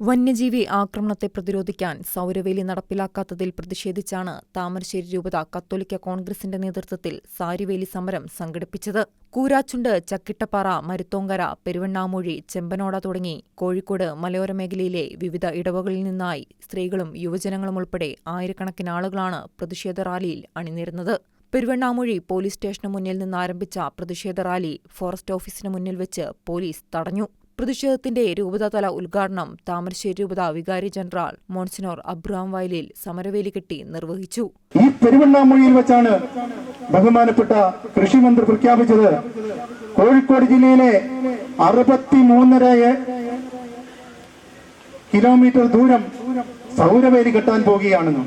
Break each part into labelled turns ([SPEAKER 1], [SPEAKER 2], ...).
[SPEAKER 1] വന്യജീവി ആക്രമണത്തെ പ്രതിരോധിക്കാൻ സൗരവേലി നടപ്പിലാക്കാത്തതിൽ പ്രതിഷേധിച്ചാണ് താമരശ്ശേരി രൂപത കത്തോലിക്ക കോൺഗ്രസിന്റെ നേതൃത്വത്തിൽ സാരിവേലി സമരം സംഘടിപ്പിച്ചത്. കൂരാച്ചുണ്ട് ചക്കിട്ടപ്പാറ മരുത്തോങ്കര പെരുവണ്ണാമൂഴി ചെമ്പനോട തുടങ്ങി കോഴിക്കോട് മലയോര മേഖലയിലെ വിവിധ ഇടവകളിൽ നിന്നായി സ്ത്രീകളും യുവജനങ്ങളും ഉൾപ്പെടെ ആയിരക്കണക്കിന് ആളുകളാണ് പ്രതിഷേധ റാലിയിൽ അണിനിരുന്നത്. പെരുവണ്ണാമൂഴി പോലീസ് സ്റ്റേഷന് മുന്നിൽ നിന്നാരംഭിച്ച പ്രതിഷേധ റാലി ഫോറസ്റ്റ് ഓഫീസിന് മുന്നിൽ വെച്ച് പോലീസ് തടഞ്ഞു. പ്രതിഷേധത്തിന്റെ രൂപതാതല ഉദ്ഘാടനം താമരശ്ശേരി രൂപത വികാരി ജനറൽ മോൺസിനോർ അബ്രഹാം വയലിൽ സമരവേലി കെട്ടി നിർവഹിച്ചു.
[SPEAKER 2] ഈ പെരുവണ്ണാമൊഴിയിൽ വെച്ചാണ് ബഹുമാനപ്പെട്ട കൃഷിമന്ത്രി പ്രഖ്യാപിച്ചത്. കോഴിക്കോട് ജില്ലയിലെ അറുപത്തി മൂന്നര കിലോമീറ്റർ ദൂരം സൗരവേലി കെട്ടാൻ പോകുകയാണെന്ന്.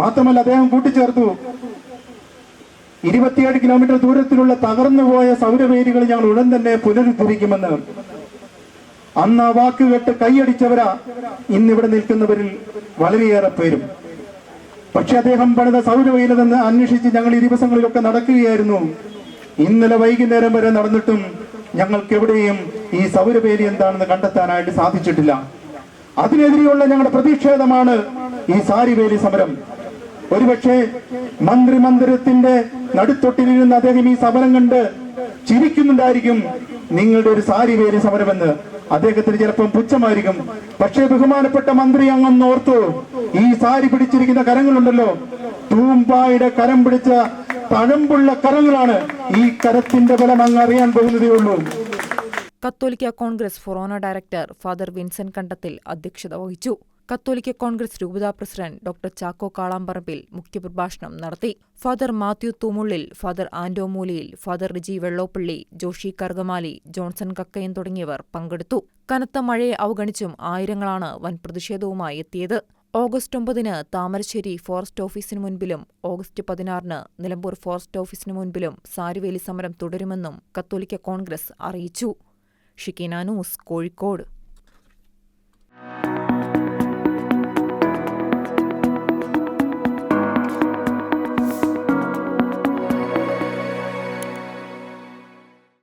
[SPEAKER 2] മാത്രമല്ല അദ്ദേഹം കൂട്ടിച്ചേർത്തു. ഇരുപത്തിയേഴ് കിലോമീറ്റർ ദൂരത്തിലുള്ള തകർന്നുപോയ സൗരവേലികൾ ഞങ്ങൾ ഉടൻ തന്നെ പുനരുദ്ധരിക്കുമെന്ന് അന്ന് ആ വാക്ക് കേട്ട് കൈയടിച്ചവരാ ഇന്നിവിടെ നിൽക്കുന്നവരിൽ വളരെയേറെ പേരും. പക്ഷെ അദ്ദേഹം പണിത സൗരവയിൽ നിന്ന് അന്വേഷിച്ച് ഞങ്ങൾ ഈ ദിവസങ്ങളിലൊക്കെ നടക്കുകയായിരുന്നു. ഇന്നലെ വൈകുന്നേരം വരെ നടന്നിട്ടും ഞങ്ങൾക്ക് എവിടെയും ഈ സൗരവേലി എന്താണെന്ന് കണ്ടെത്താനായിട്ട് സാധിച്ചിട്ടില്ല. അതിനെതിരെയുള്ള ഞങ്ങളുടെ പ്രതിഷേധമാണ് ഈ സാരിവേലി സമരം. ഒരുപക്ഷെ മന്ത്രി മന്ദിരത്തിന്റെ നടുത്തൊട്ടിലിരുന്ന് അദ്ദേഹം ഈ സമരം കണ്ട് ചിരിക്കുന്നുണ്ടായിരിക്കും നിങ്ങളുടെ ഒരു സാരിവേലി സമരമെന്ന്. അദ്ദേഹത്തിന് ചിലപ്പം പുച്ഛമായിരിക്കും. പക്ഷേ ബഹുമാനപ്പെട്ട മന്ത്രി അങ്ങൊന്ന് ഓർത്തു ഈ സാരി പിടിച്ചിരിക്കുന്ന കരങ്ങളുണ്ടല്ലോ. തൂമ്പായുടെ കരം പിടിച്ച തഴമ്പുള്ള കരങ്ങളാണ് ഈ കരത്തിന്റെ ബലം അങ്ങ് അറിയാൻ പോകുന്നതേ ഉള്ളൂ.
[SPEAKER 1] കത്തോലിക്ക കോൺഗ്രസ് ഫൊറോന ഡയറക്ടർ ഫാദർ വിൻസെന്റ് കണ്ടത്തിൽ അധ്യക്ഷത വഹിച്ചു. കത്തോലിക്ക കോൺഗ്രസ് രൂപതാ പ്രസിഡന്റ് ഡോക്ടർ ചാക്കോ കാളാമ്പറമ്പിൽ മുഖ്യപ്രഭാഷണം നടത്തി. Father Mathew Thoomullil father Anto Mooliyil father Riji Vellopally Joshy Kargamali Johnson Kakkayan തുടങ്ങിയവർ പങ്കെടുത്തു. കനത്ത മഴയെ അവഗണിച്ചും ആയിരങ്ങളാണ് വൻ പ്രതിഷേധവുമായി എത്തിയത്. ഓഗസ്റ്റ് ഒമ്പതിന് താമരശ്ശേരി ഫോറസ്റ്റ് ഓഫീസിന് മുൻപിലും ഓഗസ്റ്റ് പതിനാറിന് നിലമ്പൂർ ഫോറസ്റ്റ് ഓഫീസിന് മുൻപിലും സാരിവേലി സമരം തുടരുമെന്നും കത്തോലിക്ക കോൺഗ്രസ് അറിയിച്ചു. Shekinah news Kozhikode.